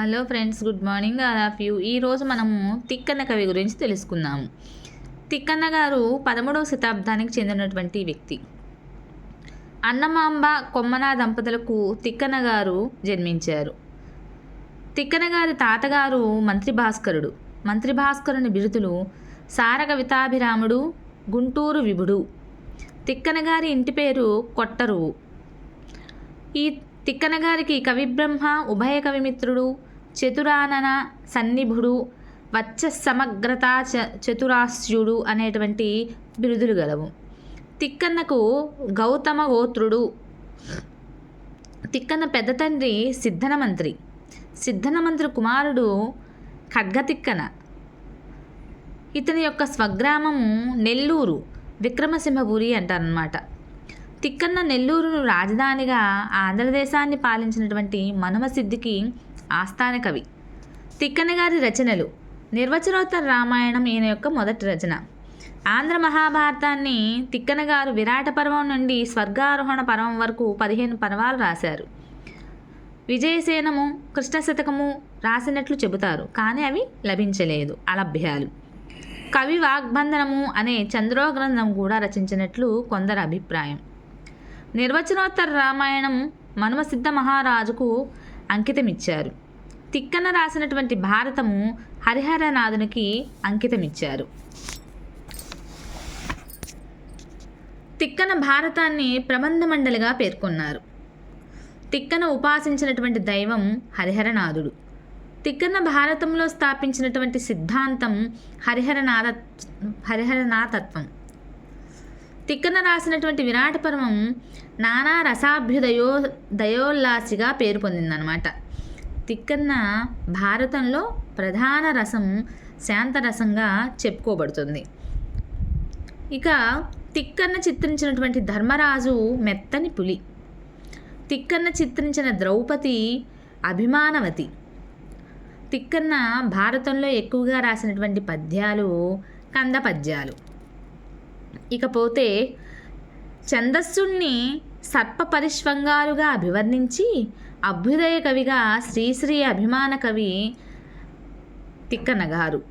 Hello friends good morning. All of you ఈరోజు మనము తిక్కన్న కవి గురించి తెలుసుకుందాము. తిక్కన్న గారు పదమూడవ శతాబ్దానికి చెందినటువంటి వ్యక్తి. అన్నమాంబ కొమ్మన దంపతులకు తిక్కన్న గారు జన్మించారు. తిక్కన గారి తాతగారు మంత్రి భాస్కరుడు మంత్రి భాస్కరుని బిరుదులు సార కవితాభిరాముడు గుంటూరు విభుడు. తిక్కన గారి ఇంటి పేరు కొట్టరువు. ఈ తిక్కన గారికి కవిబ్రహ్మ ఉభయ కవిమిత్రుడు చతురానన సన్నిభుడు వచ్చ సమగ్రత చ చతురాస్యుడు అనేటువంటి బిరుదులు గలవు. తిక్కన్నకు గౌతమ గోత్రుడు. తిక్కన్న పెద్ద తండ్రి సిద్ధన మంత్రి సిద్ధన మంత్రి కుమారుడు ఖడ్గతిక్కన. ఇతని యొక్క స్వగ్రామము నెల్లూరు విక్రమసింహపురి అంటారనమాట తిక్కన్న నెల్లూరును రాజధానిగా ఆంధ్రదేశాన్ని పాలించినటువంటి మనుమసిద్ధికి ఆస్థాన కవి తిక్కనగారి రచనలు. నిర్వచనోత్తర రామాయణం ఈయన యొక్క మొదటి రచన. ఆంధ్ర మహాభారతాన్ని తిక్కనగారు విరాట పర్వం నుండి స్వర్గారోహణ పర్వం వరకు పదిహేను పర్వాలు రాశారు. విజయసేనము కృష్ణ శతకము రాసినట్లు చెబుతారు కానీ అవి లభించలేదు. అలభ్యాలు. కవి వాగ్బంధనము అనే చంద్రో గ్రంథం కూడా రచించినట్లు కొందరు అభిప్రాయం. నిర్వచనోత్తర రామాయణం మనుమసిద్ధ మహారాజుకు అంకితమిచ్చారు. తిక్కన రాసినటువంటి భారతము హరిహరనాథునికి అంకితమిచ్చారు. తిక్కన భారతాన్ని ప్రబంధ మండలిగా పేర్కొన్నారు. తిక్కన ఉపాసించినటువంటి దైవం హరిహరనాథుడు. తిక్కన భారతంలో స్థాపించినటువంటి సిద్ధాంతం హరిహరనాథ హరిహరనాథత్వం. తిక్కన రాసినటువంటి విరాట పర్వం నానా రసాభ్యుదయో దయోల్లాసిగా పేరు పొందిందనమాట తిక్కన్న భారతంలో ప్రధాన రసం శాంతరసంగా చెప్పుకోబడుతుంది. ఇక తిక్కన్న చిత్రించినటువంటి ధర్మరాజు మెత్తని పులి. తిక్కన్న చిత్రించిన ద్రౌపది అభిమానవతి. తిక్కన్న భారతంలో ఎక్కువగా రాసినటువంటి పద్యాలు కంద పద్యాలు ఇకపోతే ఛందస్సుణ్ణి సర్పపరిష్వంగాలుగా అభివర్ణించి అభ్యుదయ కవిగా శ్రీశ్రీ అభిమాన కవి తిక్కన్న గారు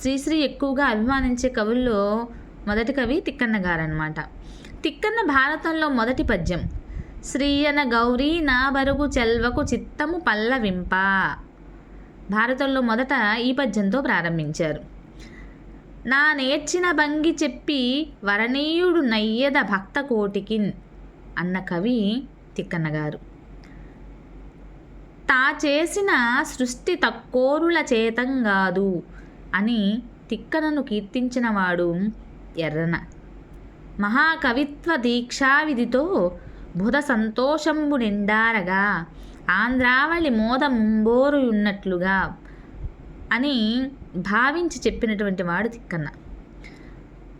శ్రీశ్రీ ఎక్కువగా అభిమానించే కవుల్లో మొదటి కవి తిక్కన్న గారు అనమాట తిక్కన్న భారతంలో మొదటి పద్యం శ్రీయన గౌరీ నా బరుగు చెల్వకు చిత్తము పల్లవింప. భారతంలో మొదట ఈ పద్యంతో ప్రారంభించారు. నా నేర్చిన భంగి చెప్పి వరణీయుడు నయ్యద భక్త కోటికిన్ అన్న కవి తిక్కన్నగారు. తా చేసిన సృష్టి తక్కోరుల చేతంగాదు అని తిక్కనను కీర్తించినవాడు ఎర్రన. మహాకవిత్వ దీక్షావిధితో బుధ సంతోషంబు నిండారగా ఆంధ్రావళి మోద ముంబోరుయున్నట్లుగా అని భావించి చెప్పినటువంటి వాడు తిక్కన్న.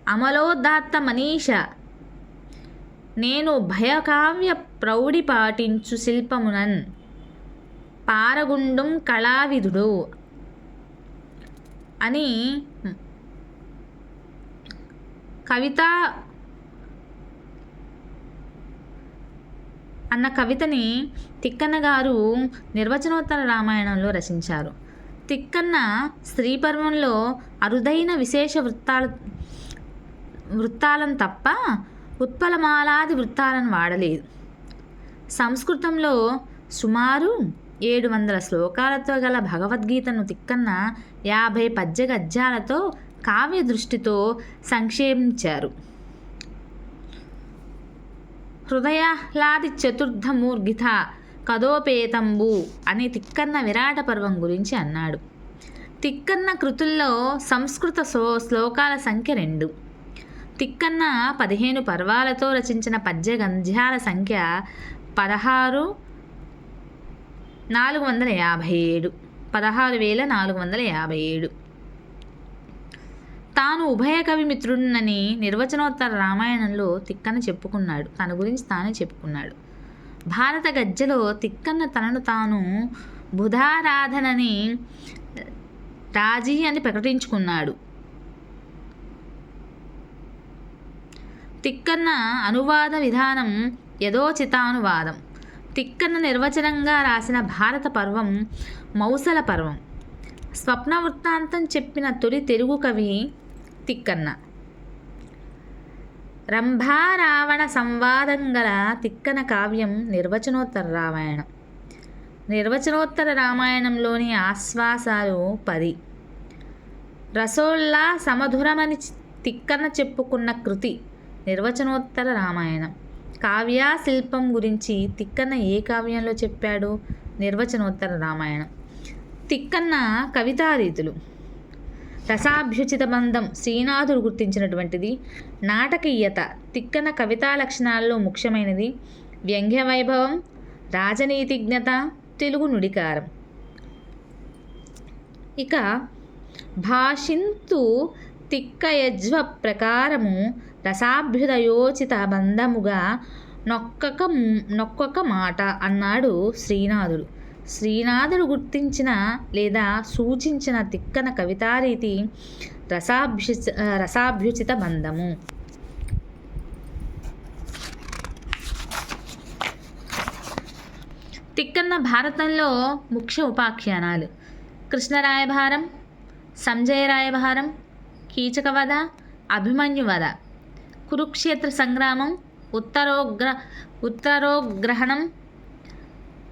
అమలోదాత్త మనీష నేను భయకావ్య ప్రౌఢి పాటించు శిల్పమునన్ పారగుండం కళావిధుడు అని కవిత అన్న కవితని తిక్కన్న గారు నిర్వచనోత్తర రామాయణంలో రచించారు. తిక్కన్న స్త్రీపర్వంలో అరుదైన విశేష వృత్తాలు వృత్తాలను తప్ప ఉత్పలమాలాది వృత్తాలను వాడలేదు. సంస్కృతంలో సుమారు ఏడు వందల శ్లోకాలతో గల భగవద్గీతను తిక్కన్న యాభై పద్య గద్యాలతో కావ్య దృష్టితో సంక్షేమించారు హృదయాహ్లాది చతుర్థమూర్గిత కదోపేతంబు అనే తిక్కన్న విరాట పర్వం గురించి అన్నాడు. తిక్కన్న కృతుల్లో సంస్కృత శ్లో శ్లోకాల సంఖ్య రెండు. తిక్కన్న పదిహేను పర్వాలతో రచించిన పద్య గంధ్యాల సంఖ్య పదహారు నాలుగు వందల యాభై ఏడు. పదహారు వేల నాలుగు వందల యాభై ఏడు. తాను ఉభయ కవి మిత్రుడినని నిర్వచనోత్తర రామాయణంలో తిక్కన చెప్పుకున్నాడు. తన గురించి తానే చెప్పుకున్నాడు. భారత గజ్జలో తిక్కన్న తనను తాను బుధారాధనని రాజీ అని ప్రకటించుకున్నాడు. తిక్కన్న అనువాద విధానం యథోచితానువాదం. తిక్కన్న నిర్వచనంగా రాసిన భారత పర్వం మౌసల పర్వం. స్వప్న వృత్తాంతం చెప్పిన తొలి తెలుగు కవి తిక్కన్న. రంభారావణ సంవాదం గల తిక్కన కావ్యం నిర్వచనోత్తర రామాయణం. నిర్వచనోత్తర రామాయణంలోని ఆశ్వాసాలు పది. రసోల్లా సమధురమని తిక్కన చెప్పుకున్న కృతి నిర్వచనోత్తర రామాయణం. కావ్య శిల్పం గురించి తిక్కన్న ఏ కావ్యంలో చెప్పాడు? నిర్వచనోత్తర రామాయణం. తిక్కన్న కవితారీతులు. రసాభ్యుచిత బంధం శ్రీనాథుడు గుర్తించినటువంటిది. నాటకీయత తిక్కన కవితా లక్షణాల్లో ముఖ్యమైనది. వ్యంగ్య వైభవం రాజనీతిజ్ఞత తెలుగు నుడికారం. ఇక భాషింతు తిక్కయజ్వ ప్రకారము రసాభ్యుదయోచిత బంధముగా నొక్కక నొక్కొక్క మాట అన్నాడు శ్రీనాథుడు. శ్రీనాథుడు గుర్తించిన లేదా సూచించిన తిక్కన కవితారీతి రసాభ్యు రసాభ్యుచిత బంధము. తిక్కన్న భారతంలో ముఖ్య ఉపాఖ్యానాలు. కృష్ణరాయభారం సంజయ రాయభారం కీచకవధ అభిమన్యువధ. కురుక్షేత్ర సంగ్రామం ఉత్తరోగ్ర ఉత్తరోగ్రహణం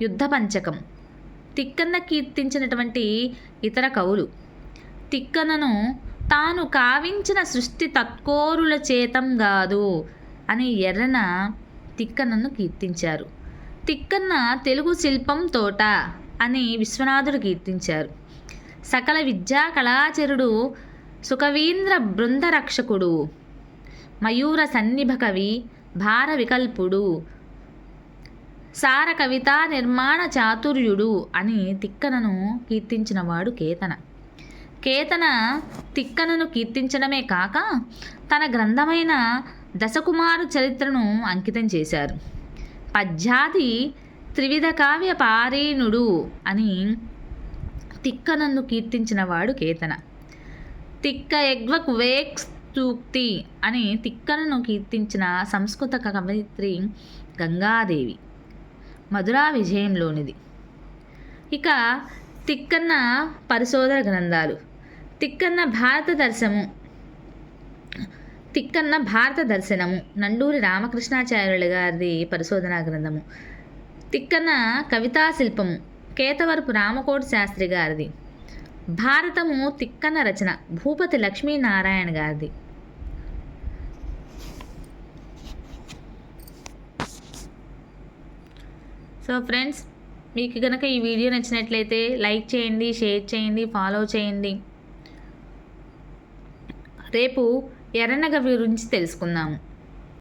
యుద్ధ పంచకం. తిక్కన్న కీర్తించినటువంటి ఇతర కవులు. తిక్కనను తాను కావించిన సృష్టి తత్కోరుల చేతం కాదు అని ఎర్రన తిక్కన్నను కీర్తించారు. తిక్కన్న తెలుగు శిల్పం తోట అని విశ్వనాథుడు కీర్తించారు. సకల విద్యా కళాచరుడు సుఖవీంద్ర బృందరక్షకుడు మయూర సన్నిభ కవి భార వికల్పుడు సార కవితా నిర్మాణ చాతుర్యుడు అని తిక్కనను కీర్తించినవాడు కేతన. కేతన తిక్కనను కీర్తించడమే కాక తన గ్రంథమైన దశకుమారు చరిత్రను అంకితం చేశారు. పద్యాది త్రివిధ కావ్య పారీణుడు అని తిక్కనన్ను కీర్తించినవాడు కేతన. తిక్క ఎగ్వక్ వేక్స్తూక్తి అని తిక్కనను కీర్తించిన సంస్కృత కవయిత్రి గంగాదేవి. మధురా విజయంలోనిది. ఇక తిక్కన్న పరిశోధన గ్రంథాలు. తిక్కన్న భారత దర్శనము. తిక్కన్న భారత దర్శనము. నండూరి రామకృష్ణాచార్యుల గారిది పరిశోధనా గ్రంథము. తిక్కన్న కవితా శిల్పము. కేతవరపు రామకోటి శాస్త్రి గారిది. భారతము తిక్కన్న రచన. భూపతి లక్ష్మీనారాయణ గారిది. సో ఫ్రెండ్స్ మీకు కనుక ఈ వీడియో నచ్చినట్లయితే లైక్ చేయండి షేర్ చేయండి ఫాలో చేయండి. రేపు ఎర్రనగ గురించి తెలుసుకుందాము.